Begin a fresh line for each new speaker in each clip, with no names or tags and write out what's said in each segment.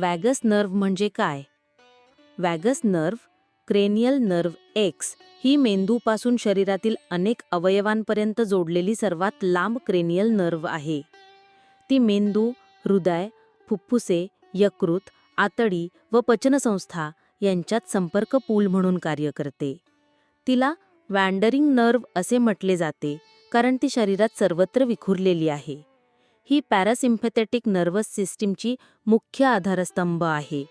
Vagus nerve म्हणजे काय? Vagus nerve cranial nerve X ही मेंदूपासून शरीरातील अनेक अवयवांपर्यंत जोडलेली सर्वात लांब क्रेनियल नर्व आहे. ती मेंदू हृदय फुफ्फुसे यकृत आतडी व पचनसंस्था यांच्यात संपर्क पूल म्हणून कार्य करते. तिला वँडरिंग नर्व असे म्हटले जाते कारण ती शरीरात सर्वत्र विखुरलेली आहे. ही पॅरासिम्पथेटिक नर्वस सिस्टीमची मुख्य आधारस्तंभ आहे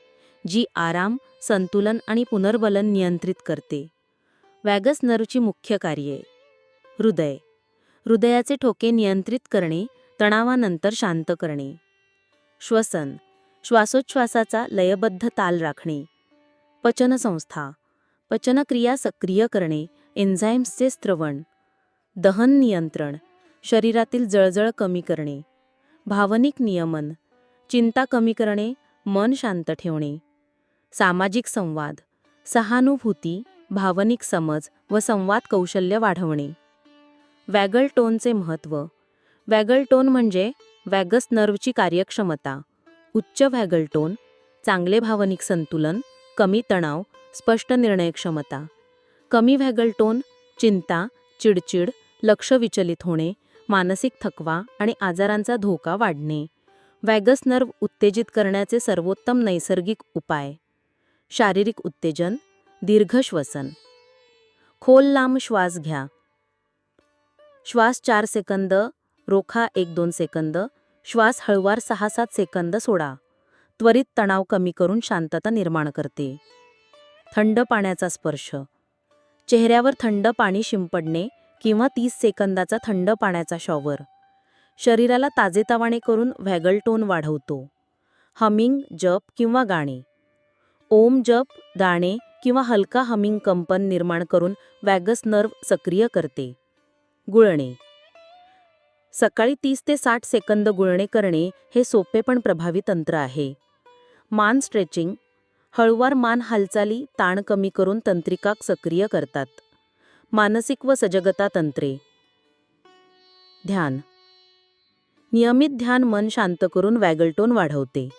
जी आराम संतुलन आणि पुनर्बलन नियंत्रित करते. वॅगस नर्वची मुख्य कार्ये. हृदय. हृदयाचे ठोके नियंत्रित करणे तणावानंतर शांत करणे. श्वसन. श्वासोच्छ्वासाचा लयबद्ध ताल राखणे. पचनसंस्था. पचनक्रिया सक्रिय करणे एन्झाईम्सचे स्त्रवण दहन नियंत्रण. शरीरातील जळजळ कमी करणे. भावनिक नियमन चिंता कमी करणे मन शांत ठेवणे. सामाजिक संवाद सहानुभूती भावनिक समज व संवाद कौशल्य वाढवणे. वॅगल टोनचे महत्त्व वॅगल टोन म्हणजे वॅगस नर्वची कार्यक्षमता. उच्च व्हॅगल टोन चांगले भावनिक संतुलन कमी तणाव स्पष्ट निर्णयक्षमता कमी व्हॅगल टोन चिंता चिडचिड लक्ष विचलित होणे मानसिक थकवा आणि आजारांचा धोका वाढणे. वॅगस नर्व उत्तेजित करण्याचे सर्वोत्तम नैसर्गिक उपाय. शारीरिक उत्तेजन दीर्घ श्वसन. खोल लांब श्वास घ्या. श्वास चार सेकंद रोखा एक दोन सेकंद श्वास हळवार सहा सात सेकंद सोडा. त्वरित तणाव कमी करून शांतता निर्माण करते. थंड पाण्याचा स्पर्श. चेहऱ्यावर थंड पाणी शिंपडणे किंवा तीस सेकंदाचा थंड पाण्याचा शॉवर. शरीराला ताजेतवाणे करून व्हॅगल टोन वाढवतो. हमिंग जप किंवा गाणे. ओम जप गाणे किंवा हलका हमिंग कंपन निर्माण करून वॅगस नर्व सक्रिय करते. गुळणे. सकाळी तीस ते साठ सेकंद गुळणे करणे हे सोपे पण प्रभावी तंत्र आहे. मान स्ट्रेचिंग. हळुवार मान हालचाली ताण कमी करून तंत्रिकाक सक्रिय करतात. मानसिक व सजगता तंत्रे. ध्यान. नियमित ध्यान मन शांत करून वॅगलटोन वाढवते.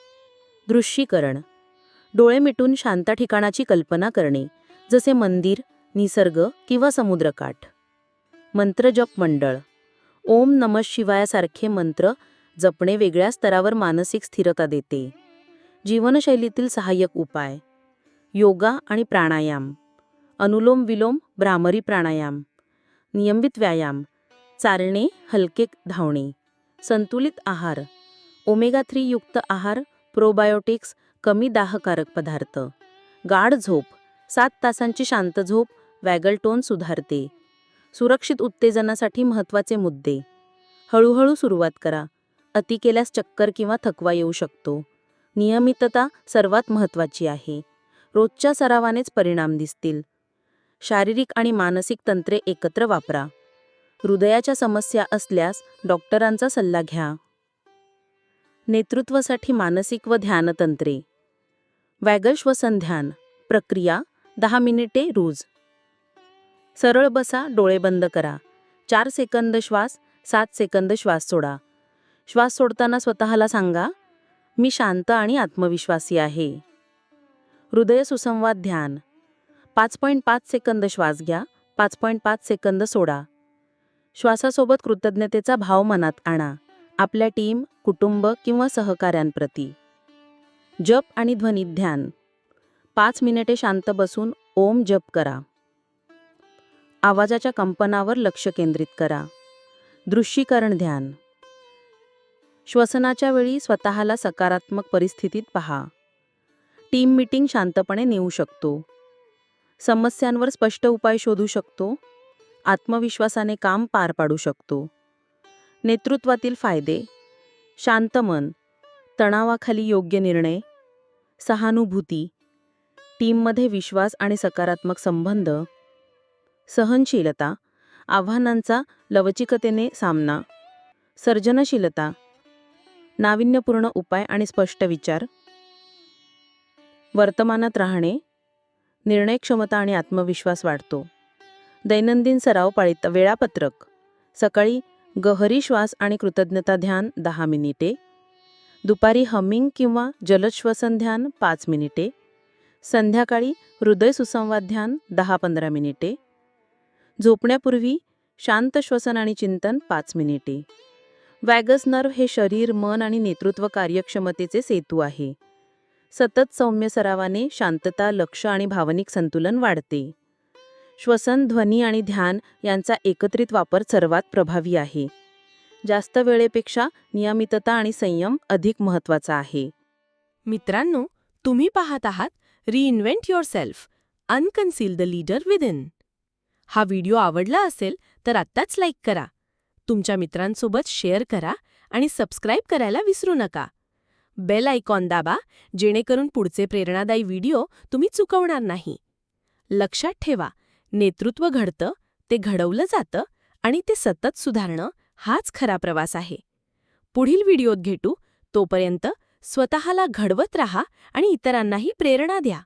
दृश्यीकरण. डोळे मिटून शांत ठिकाणाची कल्पना करणे जसे मंदिर निसर्ग किंवा समुद्रकाठ. मंत्रजप मंडळ. ओम नम शिवायासारखे मंत्र जपणे वेगळ्या स्तरावर मानसिक स्थिरता देते. जीवनशैलीतील सहाय्यक उपाय. योगा आणि प्राणायाम. अनुलोम विलोम भ्रामरी प्राणायाम. नियमित व्यायाम. चालणे हलके धावणे. संतुलित आहार. ओमेगा थ्री युक्त आहार प्रोबायोटिक्स कमी दाहकारक पदार्थ. गाढ झोप. सात तासांची शांत झोप वॅगलटोन सुधारते. सुरक्षित उत्तेजनासाठी महत्त्वाचे मुद्दे. हळूहळू सुरुवात करा. अति केल्यास चक्कर किंवा थकवा येऊ शकतो. नियमितता सर्वात महत्त्वाची आहे. रोजच्या सरावानेच परिणाम दिसतील. शारीरिक आणि मानसिक तंत्रे एकत्र वापरा. हृदयाच्या समस्या असल्यास डॉक्टरांचा सल्ला घ्या. नेतृत्वासाठी मानसिक व ध्यानतंत्रे. वॅगल श्वसन ध्यान. प्रक्रिया दहा मिनिटे रोज. सरळ बसा डोळे बंद करा. चार सेकंद श्वास सात सेकंद श्वास सोडा. श्वास सोडताना स्वतःला सांगा मी शांत आणि आत्मविश्वासी आहे. हृदय सुसंवाद ध्यान. पाच पॉईंट पाच सेकंद श्वास घ्या पाच पॉईंट पाच सेकंद सोडा. श्वासासोबत कृतज्ञतेचा भाव मनात आणा. आपल्या टीम कुटुंब किंवा सहकाऱ्यांप्रती. जप आणि ध्वनी ध्यान. पाच मिनिटे शांत बसून ओम जप करा. आवाजाच्या कंपनावर लक्ष केंद्रित करा. दृश्यीकरण ध्यान. श्वसनाच्या वेळी स्वतःला सकारात्मक परिस्थितीत पहा. टीम मीटिंग शांतपणे नेऊ शकतो. समस्यांवर स्पष्ट उपाय शोधू शकतो. आत्मविश्वासाने काम पार पाडू शकतो. नेतृत्वातील फायदे. शांत मन. तणावाखाली योग्य निर्णय. सहानुभूती. टीममध्ये विश्वास आणि सकारात्मक संबंध. सहनशीलता. आव्हानांचा लवचिकतेने सामना. सर्जनशीलता. नाविन्यपूर्ण उपाय आणि स्पष्ट विचार. वर्तमानात राहणे. निर्णय क्षमता आणि आत्मविश्वास वाढतो. दैनंदिन सराव पाळीत वेळापत्रक. सकाळी गहरी श्वास आणि कृतज्ञता ध्यान दहा मिनिटे. दुपारी हमिंग किंवा जलश्वसन ध्यान पाच मिनिटे. संध्याकाळी हृदय सुसंवाद ध्यान दहा पंधरा मिनिटे. झोपण्यापूर्वी शांत श्वसन आणि चिंतन पाच मिनिटे. वॅगस नर्व हे शरीर मन आणि नेतृत्व कार्यक्षमतेचे सेतू आहे. सतत सौम्य सरावाने शांतता लक्ष आणि भावनिक संतुलन वाढते. श्वसन ध्वनी आणि ध्यान यांचा एकत्रित वापर सर्वात प्रभावी आहे. जास्त वेळेपेक्षा नियमितता आणि संयम अधिक महत्त्वाचा आहे.
मित्रांनो तुम्ही पाहत आहात reinvent yourself unconceal the leader within हा व्हिडिओ आवडला असेल तर आत्ताच लाईक करा. तुमच्या मित्रांसोबत शेअर करा आणि सबस्क्राईब करायला विसरू नका. बेल आयकॉन दाबा जेणेकरून पुढचे प्रेरणादायी व्हिडिओ तुम्ही चुकवणार नाही. लक्षात ठेवा नेतृत्व घडतं ते घडवलं जातं आणि ते सतत सुधारणं हाच खरा प्रवास आहे. पुढील व्हिडिओत भेटू तोपर्यंत स्वतःला घडवत राहा आणि इतरांनाही प्रेरणा द्या.